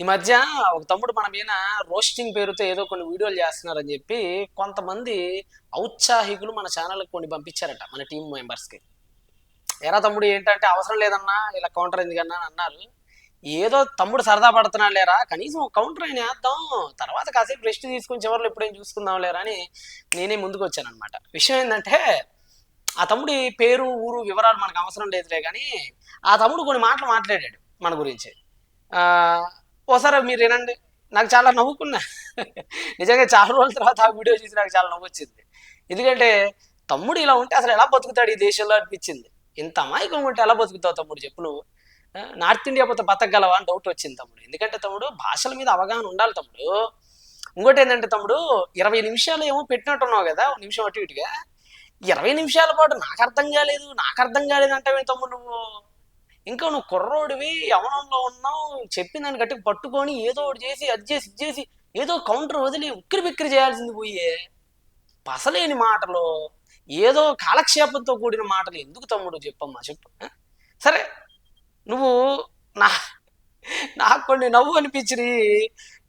ఈ మధ్య ఒక తమ్ముడు మన మీద రోస్టింగ్ పేరుతో ఏదో కొన్ని వీడియోలు చేస్తున్నారని చెప్పి కొంతమంది ఔత్సాహికులు మన ఛానల్కి కొన్ని పంపించారట మన టీం మెంబర్స్కి. ఎరా తమ్ముడు ఏంటంటే అవసరం లేదన్నా ఇలా కౌంటర్ ఎందుకన్నా అని అన్నారు. ఏదో తమ్ముడు సరదా పడుతున్నాడు లేరా కనీసం ఒక కౌంటర్ అయినా వేద్దాం తర్వాత కాసేపు రెస్ట్ తీసుకుని చివరిలో ఎప్పుడైనా చూసుకుందాం లేరా అని నేనే ముందుకు వచ్చాను అనమాట విషయం ఏంటంటే ఆ తమ్ముడి పేరు ఊరు వివరాలు మనకు అవసరం లేదులే కానీ ఆ తమ్ముడు కొన్ని మాటలు మాట్లాడాడు మన గురించి. ఓసారి మీరు వినండి. నాకు చాలా నవ్వుకున్నా. నిజంగా చాలా రోజుల తర్వాత ఆ వీడియో చూసి నాకు చాలా నవ్వు వచ్చింది ఎందుకంటే తమ్ముడు ఇలా ఉంటే అసలు ఎలా బతుకుతాడు ఈ దేశంలో అనిపించింది. ఇంత అమాయకంగా ఉంటే ఎలా బతుకుతావు తమ్ముడు చెప్పు నువ్వు. నార్త్ ఇండియా పోతే బతకగలవా అని డౌట్ వచ్చింది తమ్ముడు. ఎందుకంటే తమ్ముడు భాషల మీద అవగాహన ఉండాలి తమ్ముడు. ఇంకోటి ఏంటంటే తమ్ముడు ఇరవై నిమిషాలు ఏమో పెట్టినట్టున్నావు కదా ఒక నిమిషం అటు ఇటుగా. ఇరవై నిమిషాల పాటు నాకు అర్థం కాలేదు నాకు అర్థం కాలేదు అంటావే తమ్ముడు నువ్వు? ఇంకా నువ్వు కుర్రోడివి యవనంలో ఉన్నావు చెప్పిన దాన్ని గట్టి పట్టుకొని ఏదో ఒకటి చేసి అది చేసి ఇది చేసి ఏదో కౌంటర్ వదిలి ఉక్కిరి బిక్కిరి చేయాల్సింది పోయే. పసలేని మాటలు ఏదో కాలక్షేపంతో కూడిన మాటలు ఎందుకు తమ్ముడు చెప్పమ్మా చెప్పు సరే నువ్వు నా నాకు కొన్ని నవ్వు అనిపించి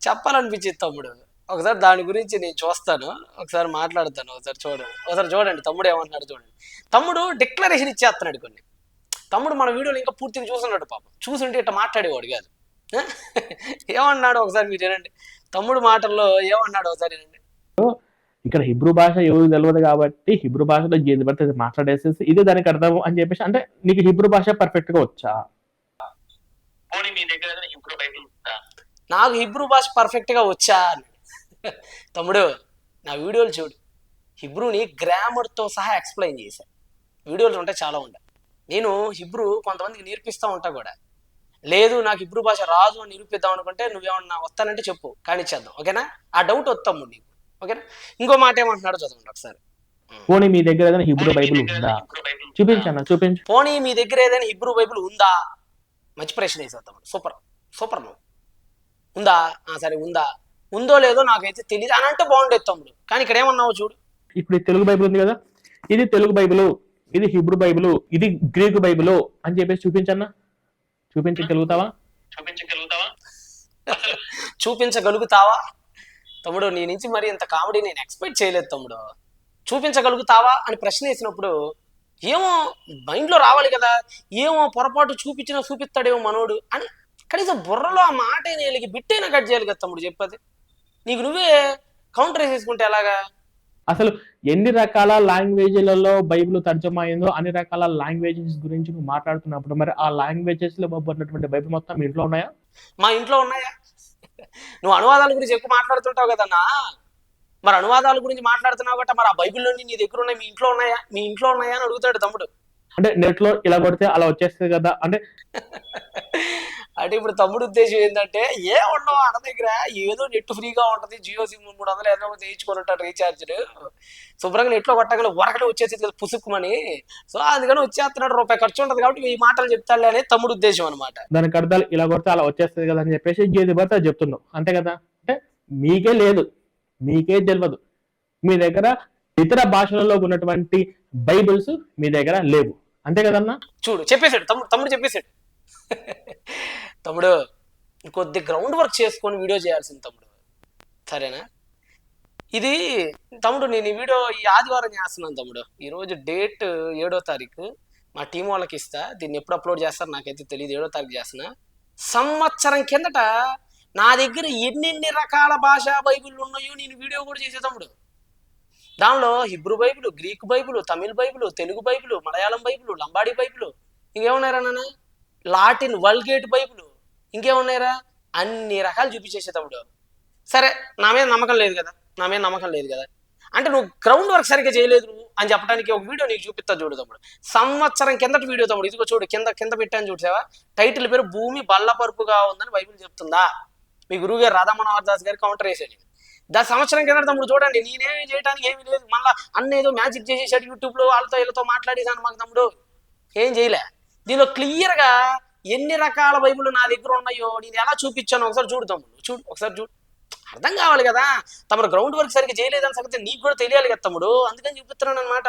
చెప్పాలనిపించింది తమ్ముడు. ఒకసారి దాని గురించి నేను చూస్తాను ఒకసారి మాట్లాడతాను ఒకసారి చూడండి ఒకసారి చూడండి తమ్ముడు ఏమంటున్నాడు చూడండి. తమ్ముడు డిక్లరేషన్ ఇచ్చేస్తున్నాడు కొన్ని. తమ్ముడు మన వీడియోలు ఇంకా పూర్తిగా చూస్తున్నాడు పాపం. చూసుంటే ఇట్లా మాట్లాడేవాడు కాదు? ఏమన్నాడు ఒకసారి మీరు వినండి. తమ్ముడు మాటల్లో ఏమన్నాడు ఒకసారి వినండి. ఇక్కడ హిబ్రూ భాష ఎవరు తెలియదు కాబట్టి హిబ్రూ భాషలో ఏది పడితే మాట్లాడేసేసి ఇదే దానికి అర్థం అని చెప్పేసి అంటే నీకు హిబ్రూ భాష పర్ఫెక్ట్గా వచ్చా? నాకు హిబ్రూ భాష పర్ఫెక్ట్గా వచ్చా? అన్నాడు తమ్ముడు నా వీడియోలు చూడు. హిబ్రూని గ్రామర్తో సహా ఎక్స్ప్లెయిన్ చేశా. వీడియోలు ఉంటే చాలా ఉంటాయి. నేను హిబ్రూ కొంతమందికి నేర్పిస్తూ ఉంటా కూడా. లేదు నాకు హిబ్రూ భాష రాదు అని నిరూపిద్దాం అనుకుంటే నువ్వేమన్నా వస్తానంటే చెప్పు కానిచ్చేద్దాం ఓకేనా? ఆ డౌట్ వస్తాము నీకు? ఓకేనా? ఇంకో మాట ఏమంటున్నాడో చదవండి ఒకసారి. పోనీ మీ దగ్గర ఏదైనా హిబ్రూ బైబిల్ ఉందా? చూపించన్న చూపించు పోనీ మీ దగ్గర ఏదైనా హిబ్రూ బైబిల్ ఉందా? మంచి ప్రశ్న తమ్ముడు సూపర్. సూపర్ నువ్వు. ఉందా? ఆ, సరే ఉందా? ఉందో లేదో నాకైతే తెలియదు అని అంటే బాగుండేది తమ్ముడు. కానీ ఇక్కడ ఏమన్నావు చూడు. ఇప్పుడు తెలుగు బైబిల్ ఉంది కదా? ఇది తెలుగు బైబిల్ ఇది హిబ్రూ బైబిల్ ఇది గ్రీకు బైబిల్ అని చెప్పేసి చూపించన్నా? చూపించగలుగుతావా? చూపించగలుగుతావా? చూపించగలుగుతావా? తమ్ముడు నీ నుంచి మరి ఇంత కామెడీ నేను ఎక్స్పెక్ట్ చేయలేదు తమ్ముడు. చూపించగలుగుతావా అని ప్రశ్న వేసినప్పుడు ఏమో మైండ్లో రావాలి కదా ఏమో పొరపాటు చూపించినా చూపిస్తాడేమో మనోడు అని కనీసం బుర్రలో ఆ మాట నేలకి బిట్టైనా కట్ చేయాలి కదా తమ్ముడు చెప్పది. నీకు నువ్వే కౌంటర్ వేసేసుకుంటే ఎలాగా? అసలు ఎన్ని రకాల లాంగ్వేజ్లలో బైబిల్ తర్జమా అయిందో అన్ని రకాల లాంగ్వేజెస్ గురించి నువ్వు మాట్లాడుతున్నప్పుడు మరి ఆ లాంగ్వేజెస్లో ఉన్నటువంటి బైబిల్ మొత్తం మీ ఇంట్లో ఉన్నాయా? మా ఇంట్లో ఉన్నాయా? నువ్వు అనువాదాల గురించి ఎక్కువ మాట్లాడుతుంటావు కదన్నా. మరి అనువాదాల గురించి మాట్లాడుతున్నావు కాబట్టి మరి ఆ బైబిల్లోని నీ దగ్గర ఉన్నాయి మీ ఇంట్లో ఉన్నాయా? మీ ఇంట్లో ఉన్నాయా అని అడుగుతాడు తమ్ముడు. అంటే నెట్లో ఇలా కొడితే అలా వచ్చేస్తుంది కదా. అంటే అంటే ఇప్పుడు తమ్ముడు ఉద్దేశం ఏంటంటే ఏ ఉండవు అన్న దగ్గర ఏదో నెట్ ఫ్రీగా ఉంటది జియో సిమ్ మూడు వందలు ఎన్నో చేయించుకొని ఉంటాడు రీఛార్జ్లు శుభ్రంగా నెట్లో కొట్టగల వరకనే వచ్చేసి కదా పుసుక్కుమని. సో అందుకని వచ్చేస్తున్నాడు రూపాయి ఖర్చు ఉంటది కాబట్టి ఈ మాటలు చెప్తాడులే అనేది తమ్ముడు ఉద్దేశం అనమాట దానికి అర్థాలు ఇలా కొడితే అలా వచ్చేస్తుంది కదా అని చెప్పేసి ఏది పడితే చెప్తున్నావు అంతే కదా? అంటే మీకే లేదు. మీకే తెలియదు మీ దగ్గర ఇతర భాషలలో ఉన్నటువంటి బైబిల్స్ మీ దగ్గర లేవు. అంతే కదన్నా? చూడు చెప్పేశాడు తమ్ముడు తమ్ముడు చెప్పేశాడు. తమ్ముడు కొద్ది గ్రౌండ్ వర్క్ చేసుకొని వీడియో చేయాల్సింది తమ్ముడు. సరేనా? ఇది తమ్ముడు నేను ఈ వీడియో ఈ ఆదివారం చేస్తున్నాను తమ్ముడు. ఈరోజు డేట్ ఏడో తారీఖు. మా టీం వాళ్ళకి ఇస్తా. దీన్ని ఎప్పుడు అప్లోడ్ చేస్తారు నాకైతే తెలియదు ఏడో తారీఖు చేస్తున్నా. సంవత్సరం కిందట నా దగ్గర ఎన్నెన్ని రకాల భాషా బైబిల్ ఉన్నాయో నేను వీడియో కూడా చేసే తమ్ముడు. దానిలో Hebrew Bible Greek Bible Tamil Bible Telugu Bible Malayalam Bible Lambadi Bible. ఇంకేమన్నారా నాన్న? లాటిన్ వల్గేట్ బైబుల్ ఇంకేమున్నాయిరా? అన్ని రకాలు చూపించేసేటప్పుడు. సరే నా మీద నమ్మకం లేదు కదా? నా మీద నమ్మకం లేదు కదా? అంటే నువ్వు గ్రౌండ్ వర్క్ సరిగ్గా చేయలేదు నువ్వు అని చెప్పడానికి ఒక వీడియో నీకు చూపిస్తా చూడు తమ్ముడు. సంవత్సరం కిందటి వీడియో తమ్ముడు. ఇదిగో చూడు కింద కింద పెట్టాను చూసావా? టైటిల్ పేరు భూమి బల్లపరుపుగా ఉందని బైబిల్ చెప్తుందా? మీ గురువు గారు రాధా మనోహర్ దాస్ గారు కౌంటర్ వేసాడు దా సంవత్సరం కింద తమ్ముడు చూడండి నేనేమి చేయడానికి ఏమీ లేదు. మళ్ళీ అన్న ఏదో మ్యాజిక్ చేసేసాడు యూట్యూబ్లో వాళ్ళతో వీళ్ళతో మాట్లాడేసాను మాకు తమ్ముడు. ఏం చేయలే. దీనిలో క్లియర్గా ఎన్ని రకాల బైబిల్ నా దగ్గర ఉన్నాయో నేను ఎలా చూపించాను ఒకసారి చూడు తమ్ముడు. చూడు ఒకసారి చూడు. అర్థం కావాలి కదా? తమరు గ్రౌండ్ వర్క్ సరిగ్గా చేయలేదని సంగతి నీకు కూడా తెలియాలి కదా తమ్ముడు. అందుకని చూపిస్తున్నాను అనమాట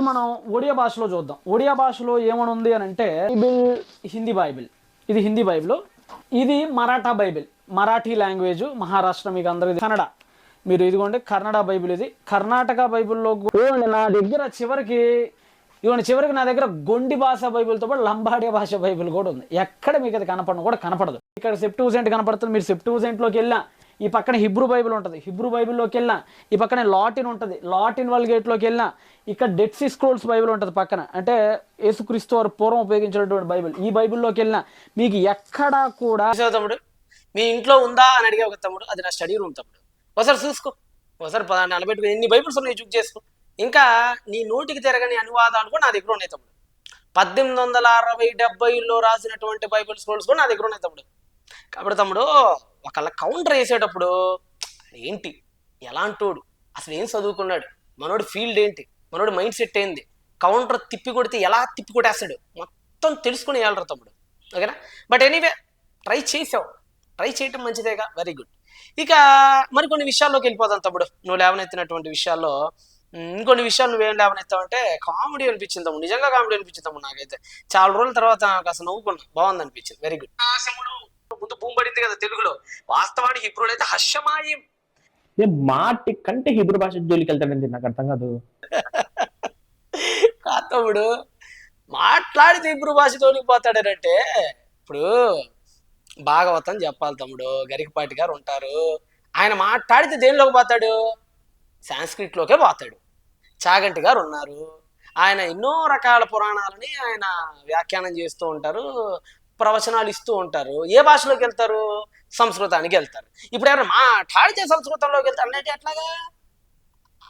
మనం ఒడియా భాషలో చూద్దాం. ఒడియా భాషలో ఏమని ఉంది అని అంటే బైబిల్ హిందీ బైబిల్. ఇది హిందీ బైబిల్. ఇది మరాఠా బైబిల్. మరాఠీ లాంగ్వేజ్ మహారాష్ట్ర మీకు అందరికి కన్నడ. మీరు ఇదిగోండి కన్నడ బైబిల్ ఇది. కర్ణాటక బైబిల్లో నా దగ్గర చివరికి ఇవన్న చివరికి నా దగ్గర గొండి భాష బైబిల్తో పాటు లంబాడియా భాష బైబిల్ కూడా ఉంది. ఎక్కడ మీకు అది కనపడను కూడా కనపడదు. ఇక్కడ సెప్టూజెంట్ కనపడుతుంది మీరు సెప్టూజెంట్లోకి వెళ్ళినా ఈ పక్కన హిబ్రూ బైబిల్ ఉంటుంది. హిబ్రూ బైబిల్లోకి వెళ్ళినా ఈ పక్కన లాటిన్ ఉంటుంది. లాటిన్ వల్గేట్లోకి వెళ్ళినా ఇక్కడ డెడ్ సీ స్క్రోల్స్ బైబిల్ ఉంటుంది పక్కన. అంటే యేసుక్రీస్తు వారు పూర్వం ఉపయోగించినటువంటి బైబిల్. ఈ బైబిల్లోకి వెళ్ళినా మీకు ఎక్కడా కూడా తమ్ముడు? మీ ఇంట్లో ఉందా అని అడిగే ఒక తమ్ముడు? అది నా స్టడీ రూమ్ తమ్ముడు. ఒకసారి చూసుకో. ఒకసారి పద- నిలబెట్టుకుని ఎన్ని బైబిల్స్ ఉన్నాయి చూక్ చేసుకో. ఇంకా నీ నోటికి తిరగని అనువాదాలు కూడా నా దగ్గర ఉన్నాయి తమ్ముడు. పద్దెనిమిది వందల అరవై డెబ్బైలో రాసినటువంటి బైబిల్ స్క్రోల్స్ కూడా నా దగ్గర ఉన్నాయి తమ్ముడు. కాబట్టి తమ్ముడు ఒకళ్ళ కౌంటర్ వేసేటప్పుడు ఏంటి? ఎలాంటోడు? అసలు ఏం చదువుకున్నాడు? మనోడు ఫీల్డ్ ఏంటి? మనోడు మైండ్ సెట్ ఏంది? కౌంటర్ తిప్పి కొడితే ఎలా తిప్పి కొట్టేస్తాడు? మొత్తం తెలుసుకుని వెళ్ళరు తమ్ముడు. ఓకేనా? బట్ ఎనీవే ట్రై చేసావు. ట్రై చేయటం మంచిదేగా. Very good. ఇక మరికొన్ని విషయాల్లోకి వెళ్ళిపోదాం తమ్ముడు. నువ్వు లేవనెత్తినటువంటి విషయాల్లో ఇంకొన్ని విషయాలు నువ్వేం లేవనెత్తావు అంటే కామెడీ అనిపించింది తమ్ముడు. నిజంగా కామెడీ అనిపించింది తమ్ముడు నాకైతే. చాలా రోజుల తర్వాత నాకు అసలు నవ్వుకున్నా. బాగుంది అనిపించింది. వెరీ గుడ్ ముందు భూమి పడింది కదా తెలుగులో. వాస్తవానికి ఇప్పుడు అయితే హర్షమాయం. ఏ మాటి కంటే హిబ్రూ భాష జోలికి వెళ్తాడండి నాకు అర్థం కాదు. కాదు తమ్ముడు. మాట్లాడితే ఇప్పుడు భాష తోలిపోతాడనంటే ఇప్పుడు భాగవతం చెప్పాలి తమ్ముడు. గరికపాటి గారు ఉంటారు. ఆయన మాట్లాడితే దేనిలోకి పోతాడు? సాంస్క్రిట్లోకే పోతాడు. చాగంటి గారు ఉన్నారు. ఆయన ఎన్నో రకాల పురాణాలని ఆయన వ్యాఖ్యానం చేస్తూ ఉంటారు ప్రవచనాలు ఇస్తూ ఉంటారు. ఏ భాషలోకి వెళ్తారు? సంస్కృతానికి వెళ్తారు. ఇప్పుడు ఎవరైనా మాట్లాడితే సంస్కృతంలోకి వెళ్తారు అంటే ఎట్లాగా?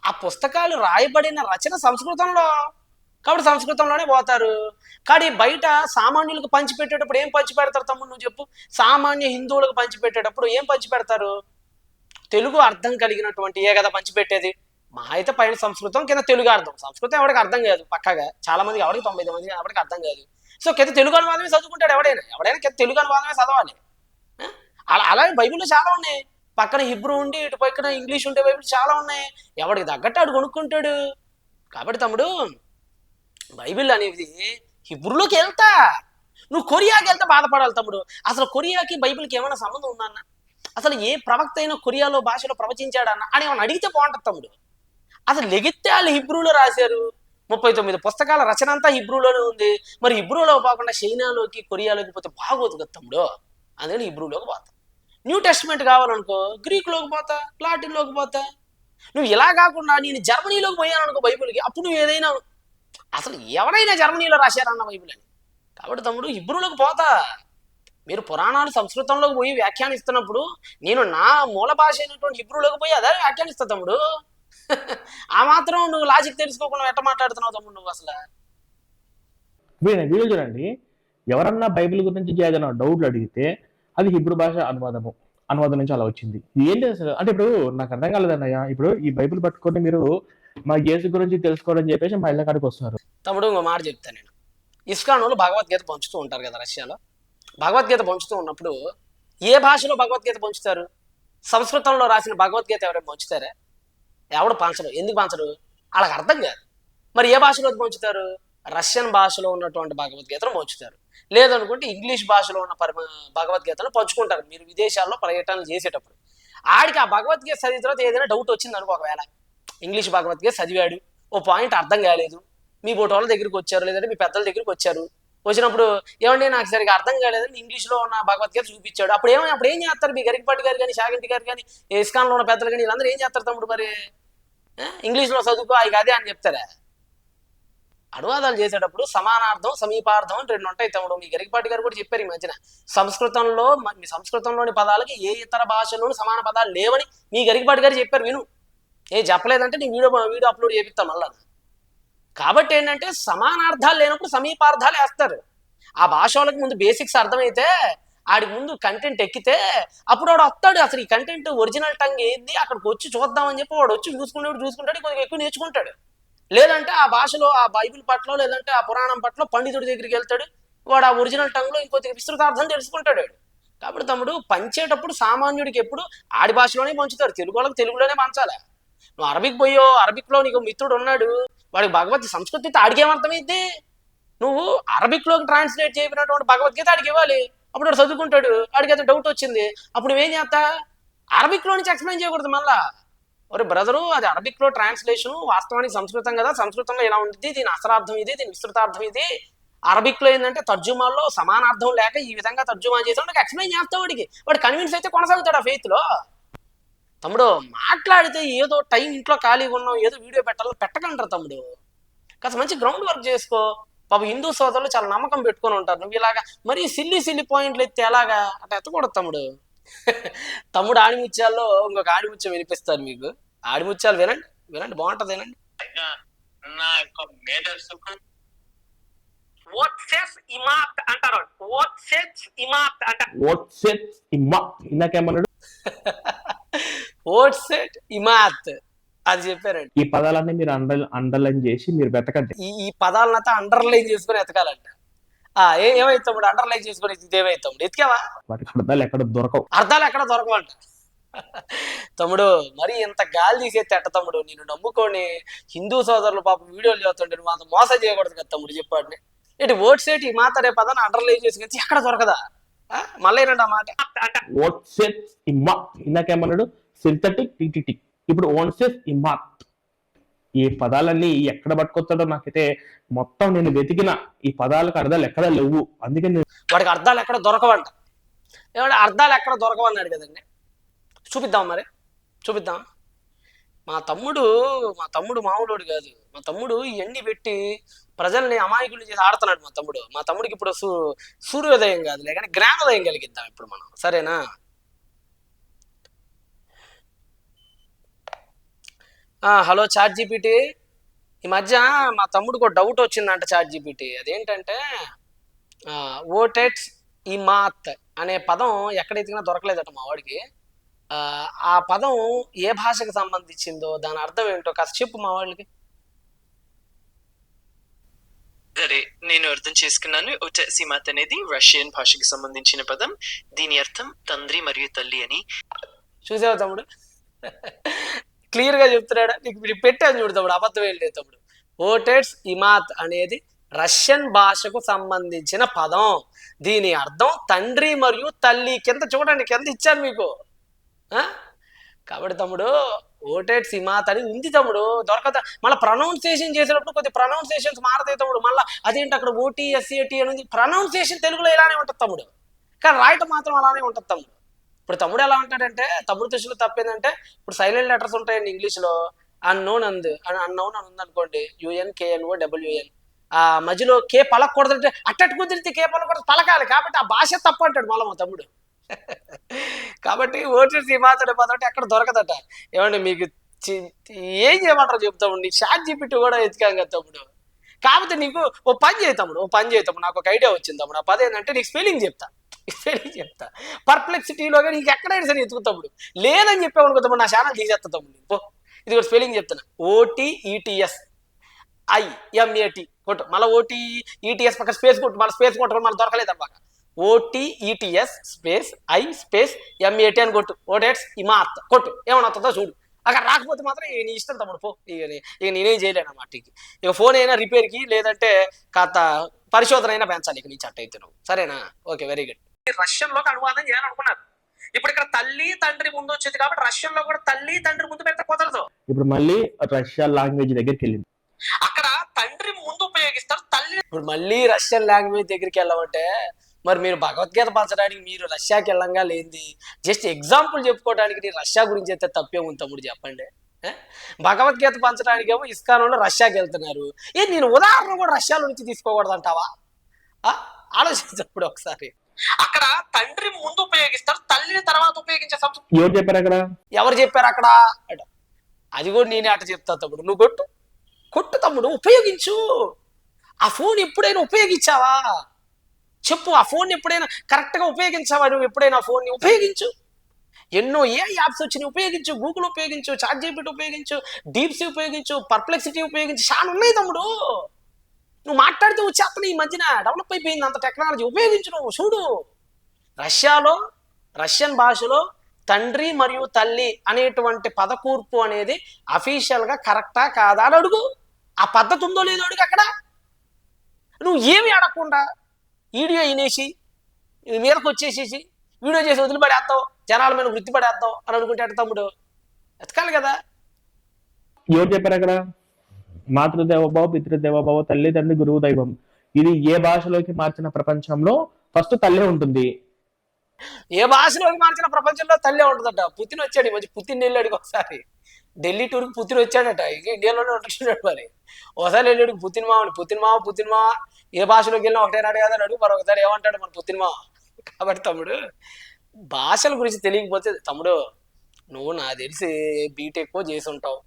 ఆ పుస్తకాలు రాయబడిన రచన సంస్కృతంలో. కాబట్టి సంస్కృతంలోనే పోతారు. కానీ బయట సామాన్యులకు పంచిపెట్టేటప్పుడు ఏం పంచి పెడతారు తమ్ముడు నువ్వు చెప్పు? సామాన్య హిందువులకు పంచిపెట్టేటప్పుడు ఏం పంచి పెడతారు తెలుగు అర్థం కలిగినటువంటి ఏ కదా పంచిపెట్టేది. మా అయితే పైన సంస్కృతం కింద తెలుగు అర్థం. సంస్కృతం ఎవరికి అర్థం కాదు పక్కగా. చాలా మంది ఎవరికి తొంభై మంది ఎవరికి అర్థం కాదు. సో కింద తెలుగు అనువాదమే చదువుకుంటాడు ఎవడైనా. ఎవడైనా కింద తెలుగు అనువాదమే చదవాలి. అలా అలాగే బైబిల్లో చాలా ఉన్నాయి. పక్కన హిబ్రూ ఉండి ఇటు పక్కన ఇంగ్లీష్ ఉండే బైబిల్ చాలా ఉన్నాయి. ఎవడికి తగ్గట్టు ఆడు కొనుక్కుంటాడు. కాబట్టి తమ్ముడు బైబిల్ అనేది హిబ్రూలోకి వెళ్తా. నువ్వు కొరియాకి వెళ్తే బాధపడాలి తమ్ముడు. అసలు కొరియాకి బైబిల్కి ఏమైనా సంబంధం ఉందన్నా అసలు ఏ ప్రవక్త అయినా కొరియాలో భాషలో ప్రవచించాడన్న అని ఏమైనా అడిగితే బాగుంటుంది తమ్ముడు. అసలు లెగితే వాళ్ళు హిబ్రూలో రాశారు. ముప్పై తొమ్మిది పుస్తకాల రచన అంతా హిబ్రూలోనే ఉంది. మరి హిబ్రూలో పోకుండా చైనాలోకి కొరియాలోకి పోతే బాగోదు కదా తమ్ముడు. అందుకని హిబ్రూలోకి పోతా. న్యూ టెస్ట్మెంట్ కావాలనుకో గ్రీకులోకి పోతా లాటిన్లోకి పోతా. నువ్వు ఇలా కాకుండా నేను జర్మనీలోకి పోయాను అనుకో బైబిల్కి అప్పుడు నువ్వు ఏదైనా అసలు ఎవరైనా జర్మనీలో రాశారన్న బైబిల్ అని. కాబట్టి తమ్ముడు హిబ్రూలోకి పోతా. మీరు పురాణాలు సంస్కృతంలోకి పోయి వ్యాఖ్యానిస్తున్నప్పుడు నేను నా మూల భాష అయినటువంటి హిబ్రూలోకి పోయి అదే వ్యాఖ్యానిస్తా తమ్ముడు. ఆ మాత్రం నువ్వు లాజిక్ తెలుసుకోకుండా ఎట్ట మాట్లాడుతున్నావు తమ్ముడు నువ్వు అసలు? వీళ్ళ వీడియో చూడండి. ఎవరన్నా బైబిల్ గురించి ఏదైనా డౌట్లు అడిగితే అది హిబ్రూ భాష అనువాదము. అనువాదం నుంచి అలా వచ్చింది. ఏంటి అసలు? అంటే ఇప్పుడు నాకు అర్థం కాలేదన్నయ్య. ఇప్పుడు ఈ బైబిల్ పట్టుకొని మీరు మా యేసు గురించి తెలుసుకోవాలని చెప్పేసి మా ఇళ్ళ కాడికి వస్తున్నారు. తమ్ముడు ఇంకో మాట చెప్తాను నేను. ఇస్కాన్ వాళ్ళు భగవద్గీత పంచుతూ ఉంటారు కదా రష్యాలో. భగవద్గీత పంచుతూ ఉన్నప్పుడు ఏ భాషలో భగవద్గీత పంచుతారు? సంస్కృతంలో రాసిన భగవద్గీత ఎవరైనా పంచుతారా? ఎవడు పంచరు ఎందుకు పంచరు వాళ్ళకి అర్థం కాదు. మరి ఏ భాషలో పంచుతారు? రష్యన్ భాషలో ఉన్నటువంటి భగవద్గీతను పంచుతారు. లేదనుకుంటే ఇంగ్లీష్ భాషలో ఉన్న పరమ భగవద్గీతను పంచుకుంటారు. మీరు విదేశాల్లో పర్యటనలు చేసేటప్పుడు. ఆడికి ఆ భగవద్గీత చదివిన తర్వాత ఏదైనా డౌట్ వచ్చింది అనుకో ఒకవేళ ఇంగ్లీష్ భగవద్గీత చదివాడు ఓ పాయింట్ అర్థం కాలేదు. మీ బోటి వాళ్ళ దగ్గరికి వచ్చారు లేదంటే మీ పెద్దల దగ్గరికి వచ్చారు. వచ్చినప్పుడు ఏమండి నాకు సరిగా అర్థం కాలేదని ఇంగ్లీష్లో ఉన్న భగవద్గీత చూపించాడు. అప్పుడు ఏమైనా అప్పుడు ఏం చేస్తారు మీ గరికపాటి గారు కానీ షాగంటి గారు కానీ ఇస్కాన్లో ఉన్న పెద్దలు కానీ వీళ్ళందరూ ఏం చేస్తారు తమ్ముడు మరి? ఇంగ్లీష్లో చదువుకో అవి అదే అని చెప్తారా? అనువాదాలు చేసేటప్పుడు సమానార్థం సమీపార్థం అని రెండు ఉంటాయి తమ్ముడు. మీ గరికపాటి గారు కూడా చెప్పారు ఈ మధ్యన. సంస్కృతంలో మ- మీ సంస్కృతంలోని పదాలకి ఏ ఇతర భాషలోని సమాన పదాలు లేవని మీ గరికపాటి గారు చెప్పారు. విను. ఏ చెప్పలేదంటే నీ వీడియో వీడియో అప్లోడ్ చేపిస్తాను మళ్ళా. కాబట్టి ఏంటంటే సమానార్థాలు లేనప్పుడు సమీపార్థాలు వేస్తారు. ఆ భాష వాళ్ళకి ముందు బేసిక్స్ అర్థమైతే ఆడి ముందు కంటెంట్ ఎక్కితే అప్పుడు వాడు వస్తాడు. అసలు ఈ కంటెంట్ ఒరిజినల్ టంగ్ ఏంది? అక్కడికి వచ్చి చూద్దామని చెప్పి వాడు వచ్చి చూసుకునేవాడు చూసుకుంటాడు. కొద్దిగా ఎక్కువ నేర్చుకుంటాడు. లేదంటే ఆ భాషలో ఆ బైబిల్ పట్ల లేదంటే ఆ పురాణం పట్ల పండితుడి దగ్గరికి వెళ్తాడు. వాడు ఆ ఒరిజినల్ టంగ్లో ఇంకొద్దిగా విస్తృతార్థం తెలుసుకుంటాడు కాబట్టి తమ్ముడు పంచేటప్పుడు సామాన్యుడికి ఎప్పుడు ఆడి భాషలోనే పంచుతారు తెలుగు వాళ్ళకి తెలుగులోనే పంచాలి. నువ్వు అరబిక్ పోయో అరబిక్లో నీకు మిత్రుడు ఉన్నాడు. వాడికి భగవద్ సంస్కృతి అడిగేమర్థమైంది నువ్వు అరబిక్లోకి ట్రాన్స్లేట్ చేయబడినటువంటి భగవద్గీత ఆడికి ఇవ్వాలి. అప్పుడు వాడు చదువుకుంటాడు. వాడికి అయితే డౌట్ వచ్చింది. అప్పుడు నువ్వేం చేస్తా? అరబిక్లో నుంచి ఎక్స్ప్లెయిన్ చేయకూడదు మళ్ళా. ఒరే బ్రదరు అది అరబిక్లో ట్రాన్స్లేషన్ వాస్తవానికి సంస్కృతం కదా. సంస్కృతంలో ఇలా ఉంటుంది దీని అసరార్థం ఇది దీని విస్తృతార్థం ఇది. అరబిక్లో ఏంటంటే తర్జుమాల్లో సమానార్థం లేక ఈ విధంగా తర్జుమా చేసి వాడికి ఎక్స్ప్లెయిన్ చేస్తావు వాడికి. వాడు కన్విన్స్ అయితే కొనసాగుతాడు ఆ ఫెయిత్లో తమ్ముడు మాట్లాడితే ఏదో టైం ఇంట్లో ఖాళీగా ఉన్నాం ఏదో వీడియో పెట్టాలని పెట్టకంటారు తమ్ముడు. కాస్త మంచి గ్రౌండ్ వర్క్ చేసుకో. పాప హిందూ సోదరులు చాలా నమ్మకం పెట్టుకొని ఉంటారు. నువ్వు ఇలాగా మరి సిల్లి సిల్లి పాయింట్లు ఎత్తే ఎలాగా? అట్లా ఎత్తకూడదు తమ్ముడు. తమ్ముడు ఆడిముత్యాల్లో ఇంకొక ఆడిముత్యం వినిపిస్తారు మీకు. ఆడిముత్యాలు వినండి వినండి బాగుంటది వినండి. నా యొక్క మేధస్సుకు ఇమాత్ అంటారు. ఇమాత్ అంటారు ఇందాకేమన్నాడు ఓట్సెట్ ఇమాత్ అది చెప్పారండి. ఈ పదాలన్నీ మీరు అండర్ అండర్లైన్ చేసి మీరు వెతకండి. ఈ ఈ పదాలనంతా అండర్లైన్ చేసుకొని ఎతకాలంట ఆ ఏ ఏమైతాడు అండర్లైన్ చేసుకొని ఇదేమైతాడు ఎతికావా? వాటికి అర్థాలు ఎక్కడ దొరకవు. అర్థాలు ఎక్కడ దొరకమంట తమ్ముడు మరి ఇంత గాలి తీసేస్తే ఎట్ట తమ్ముడు? నేను నమ్ముకొని హిందూ సోదరులు పాప వీడియోలు చేస్తుంటే నువ్వు అంత మోసం చేయకూడదు కదా తమ్ముడు చెప్పాడు ఇటు ఓట్ సేట్ ఈ మాత్రమే పదాన్ని అండర్లైన్ చేసుకొని ఎక్కడ దొరకదా? మళ్ళీ మాట. ఇందాకేమన్నాడు సింథటిక్ టిటిటి ఇప్పుడు ఓన్సెస్ ఇమాత్ ఈ పదాలన్నీ ఎక్కడ పట్టుకొస్తాడో నాకైతే మొత్తం నేను వెతికిన ఈ పదాలకు అర్థాలు ఎక్కడ లేవు. అందుకే నేను వాడికి అర్థాలు ఎక్కడ దొరకవంట. ఏమంటే అర్థాలు ఎక్కడ దొరకవన్నాడు కదండి. చూపిద్దాం మరి. చూపిద్దాం. మా తమ్ముడు మా తమ్ముడు మామూలుడు కాదు. మా తమ్ముడు ఎండి పెట్టి ప్రజల్ని అమాయకులు చేసి ఆడుతున్నాడు మా తమ్ముడు. మా తమ్ముడికి ఇప్పుడు సూ సూర్యోదయం కాదులే కానీ జ్ఞానోదయం కలిగిద్దాం ఇప్పుడు మనం. సరేనా? Hello chat GPT. ఈ మధ్య మా తమ్ముడికి ఒక డౌట్ వచ్చిందంట చాట్ జీపీటీ. అదేంటంటే ఓటెట్స్ ఈ మాత్ అనే పదం ఎక్కడ ఎతికినా దొరకలేదట మా వాడికి. ఆ, ఆ పదం ఏ భాషకు సంబంధించిందో దాని అర్థం ఏంటో కాస్త చెప్పు మా వాళ్ళకి సరే నేను అర్థం చేసుకున్నాను. సిమాత్ అనేది రష్యన్ భాషకి సంబంధించిన పదం. దీని అర్థం తండ్రి మరియు తల్లి అని. చూసావా తమ్ముడు? క్లియర్గా చెప్తున్నాడా? నీకు ఇప్పుడు పెట్టాను చూడు తమ్ముడు అబద్ధం ఏం లేదు తమ్ముడు. ఓటెట్స్ ఇమాత్ అనేది రష్యన్ భాషకు సంబంధించిన పదం. దీని అర్థం తండ్రి మరియు తల్లి. కింద చూడండి కింద ఇచ్చాను మీకు. ఆ? కాబట్టి తమ్ముడు ఓటెడ్స్ ఇమాత్ అని ఉంది తమ్ముడు. దొరకదు. మళ్ళీ ప్రొనౌన్సియేషన్ చేసేటప్పుడు కొద్ది ప్రొనౌన్సియేషన్స్ మారతాయి తమ్ముడు. మళ్ళీ అదేంటి అక్కడ ఓటీ ఎస్సీటీ అని ఉంది. ప్రొనౌన్సియేషన్ తెలుగులో ఇలానే ఉంటుంది తమ్ముడు. కానీ రాయటం మాత్రం అలానే ఉంటుంది తమ్ముడు. ఇప్పుడు తమ్ముడు ఎలా ఉంటాడంటే తమ్ముడు దృష్టిలో తప్పేందంటే ఇప్పుడు సైలెంట్ లెటర్స్ ఉంటాయండి ఇంగ్లీష్లో. అన్నోన్ అంది అన్నోన్ అని ఉందనుకోండి యుఎన్ కేఎన్ఓ డబ్ల్యూఎన్ ఆ మధ్యలో కే పలకూడదంటే అట్టట్టు కుదిరితే కే పలకూడదు పలకాలి. కాబట్టి ఆ భాష తప్పు అంటాడు మళ్ళీ మా తమ్ముడు. కాబట్టి ఓటీసీ మాత్రమే పదంటే ఎక్కడ దొరకదట. ఏమండి మీకు ఏం చేయమంటారు చెప్తాము నీ షాట్ చెప్పిట్టు కూడా ఎతికాం కదా తమ్ముడు. కాకపోతే నీకు ఓ పని చేయి తమ్ముడు ఓ పని చేయి తమ్ముడు. నాకు ఒక ఐడియా వచ్చింది తమ్ముడు. ఆ పది ఏంటంటే నీకు స్పెల్లింగ్ చెప్తా. స్పెల్లింగ్ చెప్తా పర్ప్లెక్సిటీలో కానీ నీకు ఎక్కడైనా సరే ఎత్తుకు తమ్ముడు. లేదని చెప్పావు అనుకో తమ్ముడు నా ఛానల్ తీసేస్తా తమ్ముడు పో. ఇది కూడా స్పెల్లింగ్ చెప్తున్నా. ఓటీఈటిఎస్ ఐ ఎంఏటి కొట్టు. మళ్ళీ ఓటీ ఈటీఎస్ పక్కన స్పేస్ కొట్టు. మళ్ళీ స్పేస్ కొట్టు మళ్ళీ దొరకలేదు అన్నమాట. ఓటీఈటిఎస్ స్పేస్ ఐ స్పేస్ ఎంఏటి అని కొట్టు. ఓటేట్స్ ఇమాత్ కొట్టు. ఏమన్నా వస్తుందో చూడు. అక్కడ రాకపోతే మాత్రం నీ ఇష్టం తమ్ముడు పో. ఇక ఇక నేనేం చేయలేను అన్నమాట ఇక. ఇక ఫోన్ అయినా రిపేర్కి లేదంటే కాస్త పరిశోధన అయినా పెంచాలి ఇక నీ చట్ట అయితే నువ్వు. సరేనా? ఓకే వెరీ గుడ్ రష్యన్లోకి అనువాదం చేయాలనుకున్నారు ఇప్పుడు ఇక్కడ తల్లి తండ్రి ముందు వచ్చింది కాబట్టి రష్యన్లో కూడా తల్లి తండ్రి ముందు పెడితే కుదరదు. ఇప్పుడు మళ్ళీ రష్యా లాంగ్వేజ్ దగ్గరికి వెళ్ళింది. అక్కడ తండ్రి ముందు ఉపయోగిస్తారు తల్లి ఇప్పుడు మళ్ళీ రష్యన్ లాంగ్వేజ్ దగ్గరికి వెళ్ళమంటే మరి మీరు భగవద్గీత పంచడానికి మీరు రష్యాకి వెళ్ళంగా లేనిది. జస్ట్ ఎగ్జాంపుల్ చెప్పుకోవడానికి నీ రష్యా గురించి అయితే తప్పే ఉంది తమ్ముడు చెప్పండి? భగవద్గీత పంచడానికి ఏమో ఇస్కాన్ వాళ్ళు రష్యాకి వెళ్తున్నారు. ఏ నేను ఉదాహరణ కూడా రష్యాలో నుంచి తీసుకోకూడదు అంటావా ఆలోచించప్పుడు ఒకసారి. అక్కడ తండ్రి ముందు ఉపయోగిస్తారు తల్లిని తర్వాత ఉపయోగించే సంస్కృతి ఎవరు చెప్పారు అక్కడ? ఎవరు చెప్పారు అక్కడ? అది కూడా నేనే అట చెప్తా తమ్ముడు. నువ్వు కొట్టు. కొట్టు తమ్ముడు ఉపయోగించు. ఆ ఫోన్ ఎప్పుడైనా ఉపయోగించావా? చెప్పు ఆ ఫోన్ ఎప్పుడైనా కరెక్ట్గా ఉపయోగించావా? నువ్వు ఎప్పుడైనా ఆ ఫోన్ని ఉపయోగించు. ఎన్నో ఏ యాప్స్ వచ్చినాయి ఉపయోగించు. గూగుల్ ఉపయోగించు చాట్ జీపీటీ ఉపయోగించు డీప్సీ ఉపయోగించు పర్ప్లెక్సిటీ ఉపయోగించు. చాలా ఉన్నాయి తమ్ముడు. నువ్వు మాట్లాడితే వచ్చేస్తున్నాయి ఈ మధ్యన డెవలప్ అయిపోయింది అంత టెక్నాలజీ ఉపయోగించడం చూడు. రష్యాలో రష్యన్ భాషలో తండ్రి మరియు తల్లి అనేటువంటి పదకూర్పు అనేది అఫీషియల్గా కరెక్టా కాదా అని అడుగు. ఆ పద్ధతి ఉందో లేదో అడుగు అక్కడ. నువ్వు ఏమి అడగకుండా వీడియో వినేసి ఇది మీదకి వచ్చేసేసి వీడియో చేసి వదిలిపడేస్తావు జనాల మీద వృత్తి పడేస్తావు అని అనుకుంటే తమ్ముడు? ఎతకాలి కదా. ఎవరు చెప్పారు అక్కడ? మాతృదేవభావ పితృదేవభావ తల్లి తండ్రి గురువు దైవం. ఇది ఏ భాషలోకి మార్చిన ప్రపంచంలో ఫస్ట్ తల్లే ఉంటుంది. ఏ భాషలోకి మార్చిన ప్రపంచంలో తల్లే ఉంటుందట. పుతిన్ వచ్చాడు మంచి పుతిన్ వెళ్ళాడు ఒకసారి. ఢిల్లీ టూర్కి పుతిన్ వచ్చాడట. ఇక ఇండియాలోనే ఉంటున్నాడు మరి. ఒకసారి వెళ్ళాడు పుతిన్ మామని. పుతిన్ మామ పుతిన్ మామ ఏ భాషలోకి వెళ్ళినా ఒకటే నాడు కదా అడుగు. మరి ఒకసారి ఏమంటాడు మన పుతిన్ మామ? కాబట్టి తమ్ముడు భాషల గురించి తెలియకపోతే తమ్ముడు నువ్వు నాకు తెలిసి బీటెక్ చేసి ఉంటావు.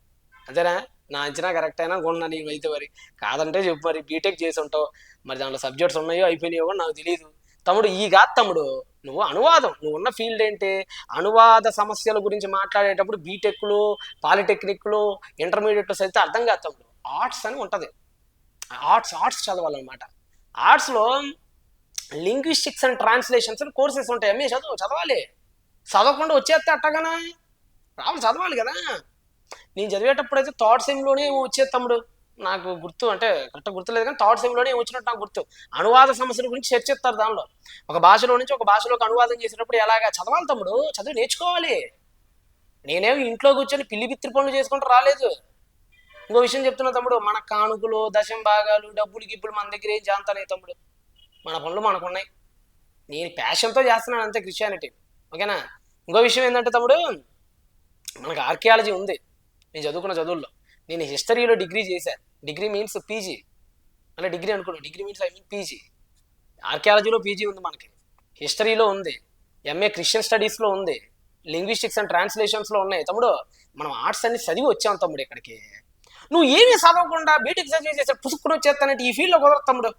అంతేనా? నా అంచనా కరెక్ట్ అయినా అనుకుంటున్నా నేను అయితే మరి. కాదంటే చెప్పు మరి బీటెక్ చేసి ఉంటావు మరి దాంట్లో సబ్జెక్ట్స్ ఉన్నాయో అయిపోయినాయో కూడా నాకు తెలియదు తమ్ముడు ఈ కాదు తమ్ముడు. నువ్వు అనువాదం. నువ్వు ఉన్న ఫీల్డ్ ఏంటి? అనువాద సమస్యల గురించి మాట్లాడేటప్పుడు బీటెక్లు పాలిటెక్నిక్లు ఇంటర్మీడియట్లో చదివితే అర్థం కాదు తమ్ముడు. ఆర్ట్స్ అని ఉంటుంది. ఆర్ట్స్ ఆర్ట్స్ చదవాలన్నమాట. ఆర్ట్స్లో లింగ్విస్టిక్స్ అండ్ ట్రాన్స్లేషన్స్ అని కోర్సెస్ ఉంటాయి. అమ్మే చదువు చదవాలి. చదవకుండా వచ్చేస్తే అట్టగానా? రావాలి చదవాలి కదా. నేను చదివేటప్పుడు అయితే థర్డ్ సెమ్లోనే వచ్చేది తమ్ముడు. నాకు గుర్తు అంటే కరెక్ట్ గుర్తులేదు కానీ థర్డ్ సెమ్లోనే వచ్చినట్టు నాకు గుర్తు. అనువాద సమస్యల గురించి చర్చిస్తారు దానిలో. ఒక భాషలో నుంచి ఒక భాషలోకి అనువాదం చేసేటప్పుడు ఎలాగా చదవాలి తమ్ముడు? చదువు నేర్చుకోవాలి. నేనేమి ఇంట్లో కూర్చొని పిల్లి బిత్తిరి పనులు చేసుకుంటూ రాలేదు. ఇంకో విషయం చెప్తున్నా తమ్ముడు మన కానుకలు దశం భాగాలు డబ్బులు గిబ్బులు మన దగ్గర ఏం జాంతాలే తమ్ముడు. మన పనులు మనకున్నాయి. నేను ప్యాషన్తో చేస్తున్నాను అంతే క్రిస్టియానిటీ ఓకేనా? ఇంకో విషయం ఏంటంటే తమ్ముడు మనకు ఆర్కియాలజీ ఉంది. నేను చదువుకున్న చదువుల్లో. నేను హిస్టరీలో డిగ్రీ చేశాను. డిగ్రీ మీన్స్ పీజీ అంటే డిగ్రీ అనుకున్నాను. Degree means I mean PG ఆర్కియాలజీలో PG ఉంది మనకి. హిస్టరీలో ఉంది. ఎంఏ క్రిస్టియన్ స్టడీస్లో ఉంది. లింగ్విస్టిక్స్ అండ్ ట్రాన్స్లేషన్స్లో ఉన్నాయి. తమ్ముడు మనం ఆర్ట్స్ అన్ని చదివి వచ్చాం తమ్ముడు ఇక్కడికి. నువ్వు ఏమీ చదవకుండా బీటెక్ చదివి చేసే పుసుక్కుని వచ్చేస్తానంటే ఈ ఫీల్డ్లో కుదరదు తమ్ముడు.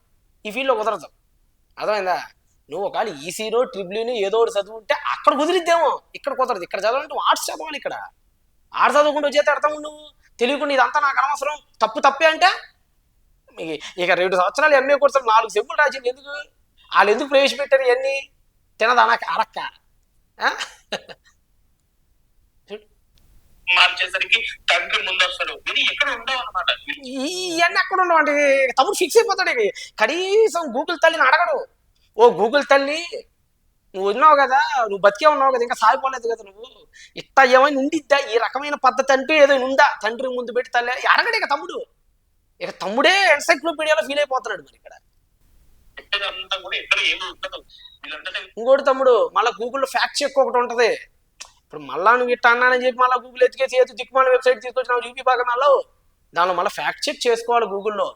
ఈ ఫీల్డ్లో కుదరదు. అర్థమైందా? నువ్వు ఒకవేళ ఈసీలో ట్రిబ్లీని ఏదో ఒకటి చదువుంటే అక్కడ కుదిరిద్దేమో. ఇక్కడ కుదరదు. ఇక్కడ చదవాలంటే ఆర్ట్స్ చదవాలి ఇక్కడ. ఆర్ట్స్ చదువుకుంటూ వచ్చేస్తే అర్థం నువ్వు తెలియకుండా ఇదంతా నాకు అనవసరం. తప్పు తప్పే అంటే ఇక- రెండు సంవత్సరాలు ఎంఏ కోర్సులు నాలుగు సెంపులు రాసింది ఎందుకు? వాళ్ళు ఎందుకు ప్రవేశపెట్టారు ఇవన్నీ? తినదా నాకు? అరక్క? మార్చేసరికి తండ్రి ముందు వస్తాడు ఇది ఎక్కడ ఉండవు అనమాట ఇవన్నీ ఎక్కడ ఉండవు అంటే తమ్ముడు ఫిక్స్ అయిపోతాడు. కనీసం గూగుల్ తల్లిని అడగడు. ఓ గూగుల్ తల్లి నువ్వు ఉన్నావు కదా నువ్వు బతికే ఉన్నావు కదా ఇంకా సాగిపోలేదు కదా నువ్వు. ఇట్లా ఏమైనా ఉండిద్దా? ఈ రకమైన పద్ధతి అంటూ ఏదైనా ఉందా? తండ్రి ముందు పెట్టి తల్లి అడగడు ఇక తమ్ముడు. ఇక తమ్ముడే ఎన్సైక్లోపీడియాలో ఫీల్ అయిపోతున్నాడు మరి ఇక్కడ. ఇంకోటి తమ్ముడు మళ్ళీ గూగుల్లో ఫ్యాక్ట్ చెక్ ఒకటి ఉంటది. ఇప్పుడు మళ్ళా నువ్వు ఇట్లా అన్నానని చెప్పి మళ్ళీ గూగుల్ ఎత్తికేసి ఏదో దిక్కుమాల వెబ్సైట్ తీసుకొచ్చి నాకు చూపి బాగా మళ్ళీ దానిలో మళ్ళీ ఫ్యాక్ట్ చెక్ చేసుకోవాలి గూగుల్లో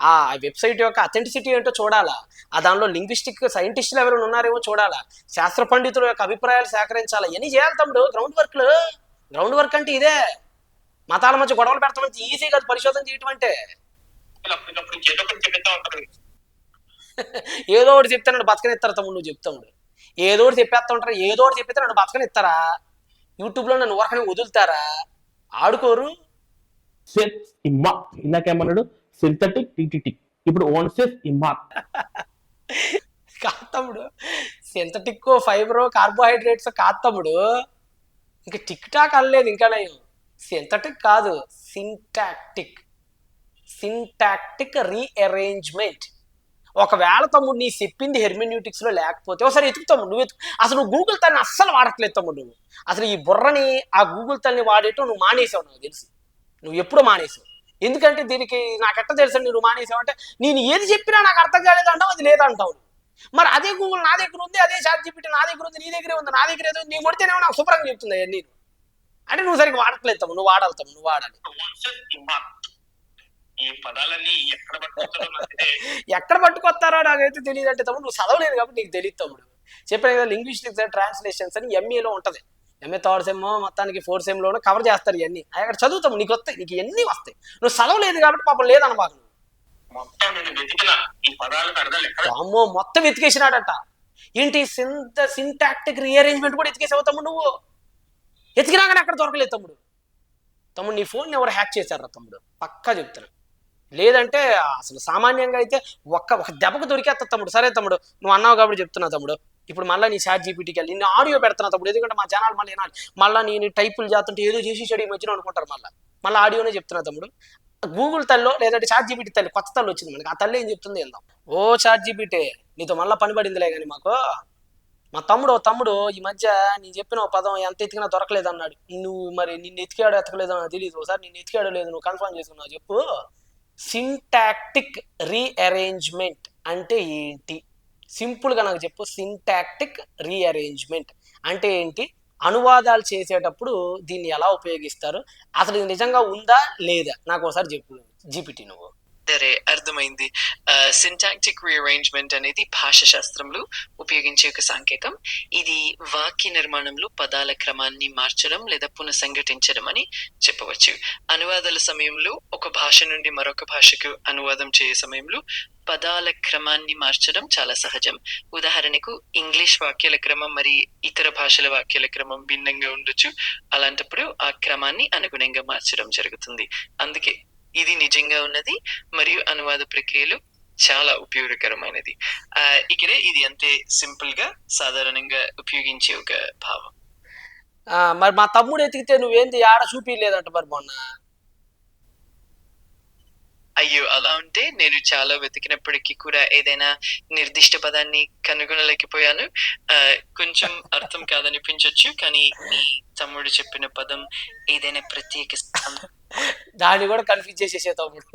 ఆ వెబ్సైట్ యొక్క అథెంటిసిటీ ఏంటో చూడాలా? ఆ దానిలో లింగ్విస్టిక్ సైంటిస్టులు ఎవరైనా ఉన్నారేమో చూడాలా? శాస్త్ర పండితుల యొక్క అభిప్రాయాలు సేకరించాలా? ఎన్ని చేయాలి తమ్ముడు? గ్రౌండ్ వర్క్లు గ్రౌండ్ వర్క్ అంటే ఇదే. మతాల మధ్య గొడవలు పెడతామంటే ఈజీ కాదు పరిశోధన చేయటం అంటే. ఏదో ఒకటి చెప్తే నన్ను బతకనిస్తారు తమ్ముడు నువ్వు చెప్తాముడు ఏదో ఒకటి చెప్పేస్తా ఉంటారు? ఏదో ఒకటి చెప్పితే నన్ను బతకనిస్తారా? యూట్యూబ్లో నన్ను ఊరకనే వదులుతారా? ఆడుకోరు. ఇందాకేమన్నాడు సింథటిక్ టిటిటిక్ ఇప్పుడు ఓన్సెస్ ఇమ్మా కాదు తమ్ముడు సింథటిక్ ఫైబరో కార్బోహైడ్రేట్స్ కాతముడు తమ్ముడు ఇంకా టిక్ టాక్ అనలేదు ఇంకా నయం సింథటిక్ కాదు సింటాక్టిక్ సింటాక్టిక్ రీఅరేంజ్మెంట్ ఒకవేళ తమ్ముడు నీ చెప్పింది హెర్మిన్యూటిక్స్లో లేకపోతే ఒకసారి ఎతుకుతాము నువ్వు ఎతుకు. అసలు నువ్వు గూగుల్ తల్లిని అస్సలు వాడట్లేదు తమ్ముడు నువ్వు. అసలు ఈ బుర్రని ఆ గూగుల్ తల్లిని వాడేటో నువ్వు మానేసావు నాకు తెలుసు. నువ్వు ఎప్పుడు మానేసావు? ఎందుకంటే దీనికి నాకు ఎట్ట తెలుసు నువ్వు మానేసావు అంటే నేను ఏది చెప్పినా నాకు అర్థం కాలేదు అంటావు అది లేదంటావు. మరి అదే గూగుల్ నా దగ్గర ఉంది అదే చాట్ జీపీటీ నా దగ్గర ఉంది నీ దగ్గరే ఉంది నా దగ్గర ఏదో నీ కొడితేనేమో నాకు శుభ్రంగా చెప్తుంది అవన్నీ అంటే నువ్వు సరిగ్గా వాడట్లేదు నువ్వు వాడాలి తమ్ముడు నువ్వు వాడాలి. ఈ పదాలన్నీ ఎక్కడ ఎక్కడ పట్టుకొస్తారో నాకైతే తెలియదు అంటే తమ్ముడు నువ్వు చదవలేదు కాబట్టి నీకు తెలియదు తమ్ముడు. చెప్పాను కదా లింగ్విస్టిక్స్ ట్రాన్స్లేషన్స్ అని ఎంఏలో ఉంటుంది. ఎంఏ థర్డ్ సెమ్ మొత్తానికి ఫోర్త్ సెమ్లోనే కవర్ చేస్తారు ఇవన్నీ అక్కడ చదువుతాము నీకు వస్తాయి నీకు ఎన్ని వస్తాయి. నువ్వు చదవలేదు కాబట్టి పాపం ఎక్కడ? అమ్మో మొత్తం ఎతికేసినాడట ఏంటి సింత సింటాక్టిక్ రీఅరేంజ్మెంట్ కూడా ఎతికేసావు తమ్ముడు నువ్వు? ఎతికినా కానీ అక్కడ దొరకలేదు తమ్ముడు. తమ్ముడు నీ ఫోన్ ఎవరు హ్యాక్ చేశారా తమ్ముడు? పక్కా చెప్తాను లేదంటే అసలు సామాన్యంగా అయితే ఒక్క ఒక దెబ్బకు దొరికేస్తా తమ్ముడు. సరే తమ్ముడు నువ్వు అన్నావు కాబట్టి చెప్తున్నా తమ్ముడు. ఇప్పుడు మళ్ళీ నీ చాట్ జీపీటీకి వెళ్ళి నేను ఆడియో పెడుతున్నా తప్పుడు ఎందుకంటే మా జనాలు మళ్ళీ వినాలి మళ్ళీ నేను టైపులు చేస్తుంటే ఏదో చేసి చెడు మధ్యన అనుకుంటారు మళ్ళీ. మళ్ళీ ఆడియోనే చెప్తున్నా తమ్ముడు. గూగుల్ తల్లిలో లేదంటే చాట్ జీపీటీ తల్లి కొత్త తల్లి వచ్చింది మనకి. ఆ తల్లి ఏం చెప్తుంది వెళ్దాం ఓ చాట్ జీపీటీ నీతో మళ్ళీ పని పడిందిలే కానీ మాకు. మా తమ్ముడు తమ్ముడు ఈ మధ్య నేను చెప్పిన ఓ పదం ఎంత ఎతికినా దొరకలేదు అన్నాడు. నువ్వు మరి నిన్ను ఎతికాడో ఎతకలేదో నాకు తెలియదు ఒకసారి నిన్ను ఎతికాడో లేదు నువ్వు కన్ఫర్మ్ చేసుకున్నావు. చెప్పు. సింటాక్టిక్ రీఅరేంజ్మెంట్ అంటే ఏంటి? సింపుల్గా నాకు చెప్పు సింటాక్టిక్ రీఅరేంజ్మెంట్ అంటే ఏంటి? అనువాదాలు చేసేటప్పుడు దీన్ని ఎలా ఉపయోగిస్తారు? అసలు ఇది నిజంగా ఉందా లేదా? నాకు ఒకసారి చెప్పు జీపీటీ నువ్వు. సరే అర్థమైంది. సింటాక్టిక్ రీఅరేంజ్మెంట్ అనేది భాష శాస్త్రంలో ఉపయోగించే ఒక సాంకేతం. ఇది వాక్య నిర్మాణంలో పదాల క్రమాన్ని మార్చడం లేదా పునఃసంఘటించడం అని చెప్పవచ్చు. అనువాదాల సమయంలో ఒక భాష నుండి మరొక భాషకు అనువాదం చేయ సమయంలో పదాల క్రమాన్ని మార్చడం చాలా సహజం. ఉదాహరణకు ఇంగ్లీష్ వాక్యాల క్రమం మరి ఇతర భాషల వాక్యాల క్రమం భిన్నంగా ఉండొచ్చు. అలాంటప్పుడు ఆ క్రమాన్ని అనుగుణంగా మార్చడం జరుగుతుంది. అందుకే ఇది నిజంగా ఉన్నది మరియు అనువాద ప్రక్రియలు చాలా ఉపయోగకరమైనది. ఆ, ఇక్కడే ఇది అంతే సింపుల్గా సాధారణంగా ఉపయోగించే ఒక భావం. మరి మా తమ్ముడు ఎతికితే నువ్వేంది? ఆడ చూపించలేదంట మరి మొన్న. అయ్యో అలా ఉంటే నేను చాలా వెతికినప్పటికీ కూడా ఏదైనా నిర్దిష్ట పదాన్ని కనుగొనలేకపోయాను. ఆ, కొంచెం అర్థం కాదనిపించవచ్చు కానీ మీ తమ్ముడు చెప్పిన పదం ఏదైనా ప్రత్యేక స్థానం దాన్ని కూడా కన్ఫ్యూజ్ చేసేసే తమ్ముడు.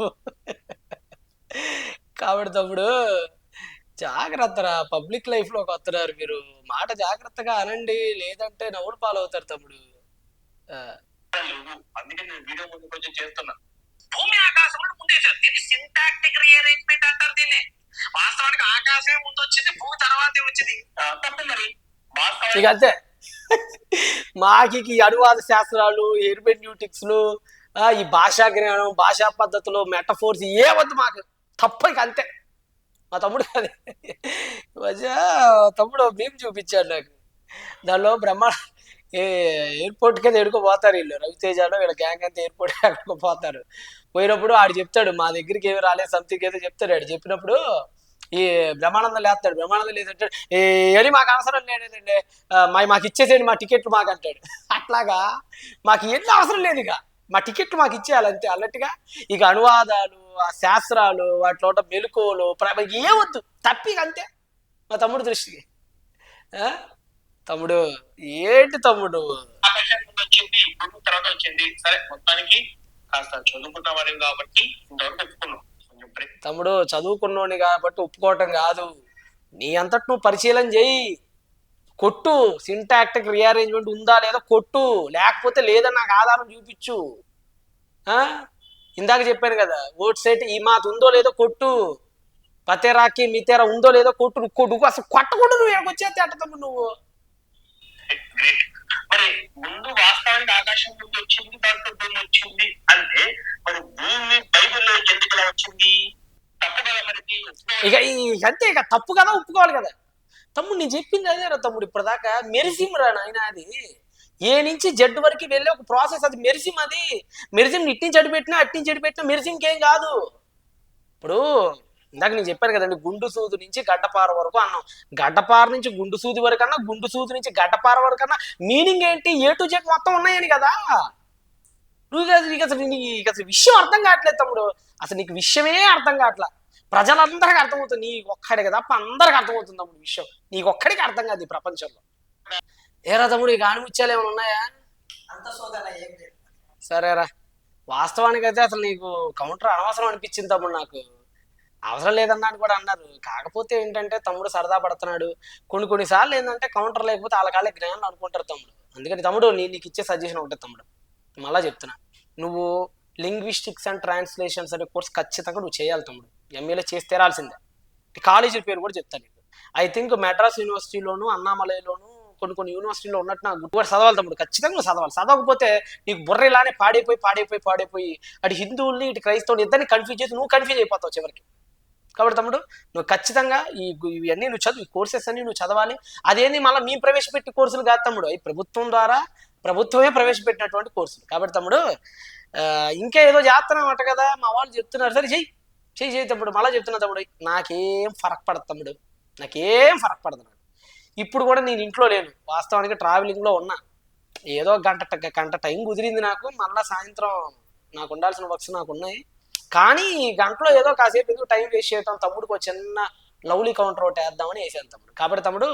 కాబట్టి తమ్ముడు జాగ్రత్తరా పబ్లిక్ లైఫ్లోకి వస్తున్నారు మీరు. మాట జాగ్రత్తగా అనండి లేదంటే నవ్వులు పాలవుతారు తమ్ముడు. అందుకే నేను వీడియో ముందు కొంచెం చేస్తున్నా. భూమి ఆకాశం ముందేశారు దీన్ని సింటాక్టిక్ రీఅరేంజ్మెంట్ అంటారు దీన్ని. వాస్తవానికి ఆకాశమే ముందు వచ్చింది భూమి తర్వాతే వచ్చింది. ఆ, మరి. అంతే. మాకి ఈ అనువాద శాస్త్రాలు ఎర్బెన్యూటిక్స్లు ఈ భాషా జ్ఞానం భాషా పద్ధతులు మెటఫోర్స్ ఏ వద్దు మాకు. తప్ప ఇక అంతే. మా తమ్ముడు అదే. ఈ తమ్ముడు మేము చూపించాడు నాకు. దానిలో బ్రహ్మ ఏ ఎయిర్పోర్ట్కి అయితే ఎడుకో పోతారు వీళ్ళు. రవితేజలో వీళ్ళ గ్యాంగ్ అంతా ఎయిర్పోర్ట్ ఎక్కడికో పోతారు పోయినప్పుడు ఆడు చెప్తాడు మా దగ్గరికి ఏమి రాలేదు సంథింగ్ ఏదో చెప్తాడు ఆడు. చెప్పినప్పుడు ఈ బ్రహ్మానందం లేస్తాడు. బ్రహ్మానందం లేదంటాడు ఏది మాకు అవసరం లేదండి మా మాకు ఇచ్చేసేయండి మా టికెట్లు మాకు అంటాడు. అట్లాగా మాకు ఎన్ని అవసరం లేదు ఇక. మా టికెట్లు మాకు ఇచ్చేయాలి అంతే అన్నట్టుగా ఇక అనువాదాలు ఆ శాస్త్రాలు వాటిలో ఉన్న మెలకువలు ప్ర- ఏమొద్దు తప్పి అంతే. మా తమ్ముడు దృష్టికి. ఆ? తమ్ముడు ఏంటి తమ్ముడు? వచ్చింది భూమి తర్వాత వచ్చింది. సరే మొత్తానికి కాస్త చదువుకున్న వాడివి కాబట్టి ఇంతవరకు ఒప్పుకున్నాం. తమ్ముడు చదువుకున్నోని కాబట్టి ఒప్పుకోవటం కాదు. నీ అంతటి నువ్వు పరిశీలన చేయి. కొట్టు. సింటాక్టిక్ రీఅరేంజ్మెంట్ ఉందా లేదా కొట్టు. లేకపోతే లేదని నాకు ఆధారం చూపించు. ఆ? ఇందాక చెప్పాను కదా ఓట్ సెట్ ఈ మాత ఉందో లేదో కొట్టు. పతేరాకి మితేరా ఉందో లేదో కొట్టు. నువ్వు కొట్టు అసలు కొట్టకుండా నువ్వు ఎక్కడికి వచ్చేస్తే అట్ట తమ్ముడు నువ్వు. గ్రేట్ మరి ముందు వాస్తవానికి ఆకాశం ముందు వచ్చింది దాంట్లో భూమి వచ్చింది అంటే మరి భూమి బైబిల్లో ఎందుకు ఇలా వచ్చింది? తప్పు కదా మనకి ఇక అంతే ఇక తప్పు కదా ఒప్పుకోవాలి కదా. తమ్ముడు నేను చెప్పింది అదేరా తమ్ముడు ఇప్పటిదాకా. మెరిసిమ్ రా నాయన అది. ఏ నుంచి జడ్ వరకు వెళ్ళే ఒక ప్రాసెస్ అది. మెరిసిమ్ అది. మెరిసిమ్ ఇట్టించి అడిపెట్టినా అట్టించి అడిపెట్టినా మెరిసిమ్కి ఏం కాదు. ఇప్పుడు ఇందాక నేను చెప్పాను కదండి గుండు సూది నుంచి గడ్డపార వరకు అన్నాం. గడ్డపార నుంచి గుండు సూది వరకు అన్నా గుండు సూది నుంచి గడ్డపార వరకు అన్నా మీనింగ్ ఏంటి? ఏ టు జెడ్ మొత్తం ఉన్నాయని కదా. నువ్వు కాదు నీకు అసలు నీకు అసలు విషయం అర్థం కావట్లేదు తమ్ముడు. అసలు నీకు విషయమే అర్థం కావట్లా. ప్రజలందరికీ అర్థమవుతుంది నీకు ఒక్కడికి తప్ప అందరికి అర్థమవుతుంది తమ్ముడు విషయం. నీకు ఒక్కడికి అర్థం కాదు ఈ ప్రపంచంలో. ఏరా తమ్ముడు ఈ ఆణిముత్యాలు ఏమైనా ఉన్నాయా? సరేరా. వాస్తవానికి అయితే అసలు నీకు కౌంటర్ అనవసరం అనిపించింది తమ్ముడు నాకు. అవసరం లేదన్నా కూడా అన్నారు. కాకపోతే ఏంటంటే తమ్ముడు సరదా పడుతున్నాడు. కొన్ని కొన్నిసార్లు ఏంటంటే కౌంటర్ లేకపోతే వాళ్ళ కాళ్ళే జ్ఞానం అనుకుంటారు తమ్ముడు. అందుకని తమ్ముడు నేను నీకు ఇచ్చే సజెషన్ ఒకటే తమ్ముడు. మళ్ళా చెప్తున్నా. నువ్వు లింగ్విస్టిక్స్ అండ్ ట్రాన్స్లేషన్స్ అనే కోర్స్ ఖచ్చితంగా నువ్వు చేయాలి తమ్ముడు. ఎంఏలో చేసి తీరాల్సిందే. కాలేజీ పేరు కూడా చెప్తాను నీకు. ఐ థింక్ మెడ్రాస్ యూనివర్సిటీలోను అన్నామలైలోను కొన్ని కొన్ని యూనివర్సిటీలో ఉన్నట్టు నాకు గుర్తు కూడా చదవాలి తమ్ముడు. ఖచ్చితంగా నువ్వు చదవాలి. చదవకపోతే నీకు బుర్ర ఇలానే పాడైపోయి పాడైపోయి పాడైపోయి అటు హిందువుల్ని ఇటు క్రైస్తవుని ఇద్దరిని కన్ఫ్యూజ్ చేసి నువ్వు కన్ఫ్యూజ్ అయిపోతావు చివరికి. కాబట్టి తమ్ముడు నువ్వు ఖచ్చితంగా ఈ ఇవన్నీ నువ్వు చదువు ఈ కోర్సెస్ అన్ని నువ్వు చదవాలి. అదేంది మళ్ళీ మీ ప్రవేశపెట్టి కోర్సులు కాదు తమ్ముడు. అవి ప్రభుత్వం ద్వారా ప్రభుత్వమే ప్రవేశపెట్టినటువంటి కోర్సులు కాబట్టి తమ్ముడు ఇంకా ఏదో చేస్తున్నామట కదా మా వాళ్ళు చెప్తున్నారు. సరే చెయ్యి. చెయ్యి చెయ్యి తమ్ముడు. మళ్ళీ చెప్తున్నా తమ్ముడు. నాకేం ఫరక్ పడదు తమ్ముడు. నాకేం ఫరక్ పడదు నాకు. ఇప్పుడు కూడా నేను ఇంట్లో లేను. వాస్తవానికి ట్రావెలింగ్లో ఉన్నా. ఏదో గంట ట- గంట టైం కుదిరింది నాకు. మళ్ళీ సాయంత్రం నాకు ఉండాల్సిన వర్క్స్ నాకు ఉన్నాయి. కానీ ఈ గంటలో ఏదో కాసేపు ఎందుకు టైం వేస్ట్ చేయటం తమ్ముడికి ఒక చిన్న లవ్లీ కౌంటర్ ఒకటి వేద్దామని వేసాను తమ్ముడు. కాబట్టి తమ్ముడు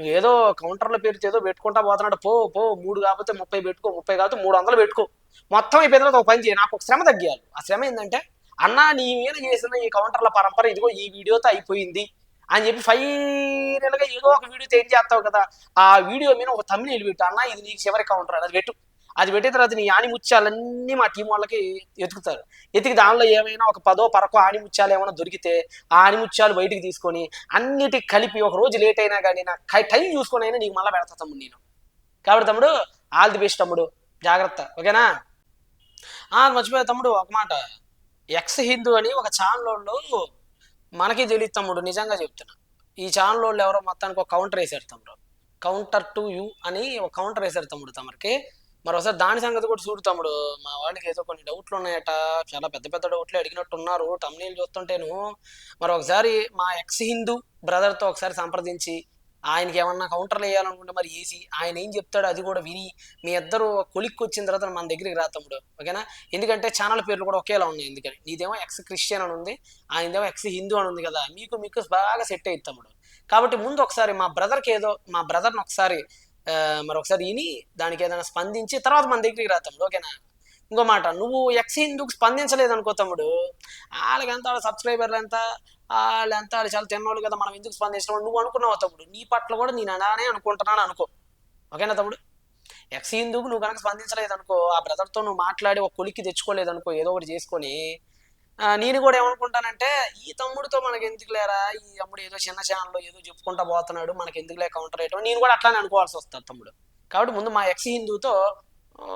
నువ్వు ఏదో కౌంటర్ల పేరుతో ఏదో పెట్టుకుంటా పోతున్నాడు పో పో మూడు కాకపోతే ముప్పై పెట్టుకో ముప్పై కాకపోతే మూడు వందలు పెట్టుకో. మొత్తం అయిపోయిన తర్వాత ఒక పని చేయి నాకు ఒక శ్రమ తగ్గియాలి. ఆ శ్రమ ఏంటంటే అన్నా నీ మీద చేసిన ఈ కౌంటర్ల పరంపర ఇదిగో ఈ వీడియోతో అయిపోయింది అని చెప్పి ఫైనల్గా ఏదో ఒక వీడియో ఏం చేస్తావు కదా ఆ వీడియో మీద ఒక తమిళ పెట్టు. అన్న ఇది నీకు చివరి కౌంటర్ అది పెట్టు. అది పెట్టిన తర్వాత నీ ఆని ముత్యాలన్నీ మా టీం వాళ్ళకి ఎతుకుతారు. ఎతికి దానిలో ఏమైనా ఒక పదో పరకో ఆని ముత్యాలు ఏమైనా దొరికితే ఆ ఆని ముత్యాలు బయటికి తీసుకొని అన్నిటికి కలిపి ఒక రోజు లేట్ అయినా కానీ నా టైం చూసుకొని అయినా నీకు మళ్ళీ పెడతా తమ్ముడు నేను. కాబట్టి తమ్ముడు ఆల్ ది బెస్ట్ తమ్ముడు. జాగ్రత్త. ఓకేనా? ఆ మర్చిపోయా తమ్ముడు ఒక మాట. ఎక్స్ హిందూ అని ఒక ఛానల్లో మనకి తెలియదు తమ్ముడు నిజంగా చెప్తున్నా. ఈ ఛానల్లో ఎవరో మొత్తానికి ఒక కౌంటర్ వేసారు తమ్ముడు. కౌంటర్ టు యూ అని ఒక కౌంటర్ వేసారు తమ్ముడు తమరికి. మరోసారి దాని సంగతి కూడా చూడు తమ్ముడు. మా వాళ్ళకి ఏదో కొన్ని డౌట్లు ఉన్నాయట. చాలా పెద్ద పెద్ద డౌట్లు అడిగినట్టు ఉన్నారు. చూస్తుంటేను మరి ఒకసారి మా ఎక్స్ హిందూ బ్రదర్తో ఒకసారి సంప్రదించి ఆయనకి ఏమన్నా కౌంటర్లు వేయాలనుకుంటే మరి ఏసీ ఆయన ఏం చెప్తాడో అది కూడా విని మీ ఇద్దరు కొలిక్కి వచ్చిన తర్వాత మన దగ్గరికి రా తమ్ముడు. ఓకేనా? ఎందుకంటే ఛానల్ పేర్లు కూడా ఒకేలా ఉన్నాయి ఎందుకని నీదేమో ఎక్స్ క్రిస్టియన్ అని ఉంది. ఆయనదేమో ఎక్స్ హిందూ అని ఉంది కదా. మీకు మీకు బాగా సెట్ అయ్యి తమ్ముడు. కాబట్టి ముందు ఒకసారి మా బ్రదర్కి ఏదో మా బ్రదర్ని ఒకసారి మరొకసారి విని దానికి ఏదైనా స్పందించి తర్వాత మన దగ్గరికి రా తమ్ముడు ఓకేనా? ఇంకో మాట నువ్వు ఎక్స్ హిందూకి స్పందించలేదు అనుకో తమ్ముడు? వాళ్ళకి ఎంత వాళ్ళ సబ్స్క్రైబర్లు ఎంత వాళ్ళు ఎంత వాళ్ళు చాలా తిన్నోళ్ళు కదా మనం ఎందుకు స్పందించడం నువ్వు అనుకున్నావు తమ్ముడు? నీ పట్ల కూడా నేను అలానే అనుకుంటున్నాను అనుకో. ఓకేనా తమ్ముడు? ఎక్స్ హిందూకు నువ్వు కనుక స్పందించలేదు అనుకో ఆ బ్రదర్తో నువ్వు మాట్లాడి ఒక కొలిక్కి తెచ్చుకోలేదు అనుకో ఏదో ఒకటి చేసుకొని నేను కూడా ఏమనుకుంటానంటే ఈ తమ్ముడితో మనకి ఎందుకు లేరా? ఈ తమ్ముడు ఏదో చిన్న ఛానల్లో ఏదో చెప్పుకుంటా పోతున్నాడు మనకి ఎందుకు లే కౌంటర్ వేయటం నేను కూడా అట్లానే అనుకోవాల్సి వస్తుంది తమ్ముడు. కాబట్టి ముందు మా ఎక్స్ హిందూతో ఆ,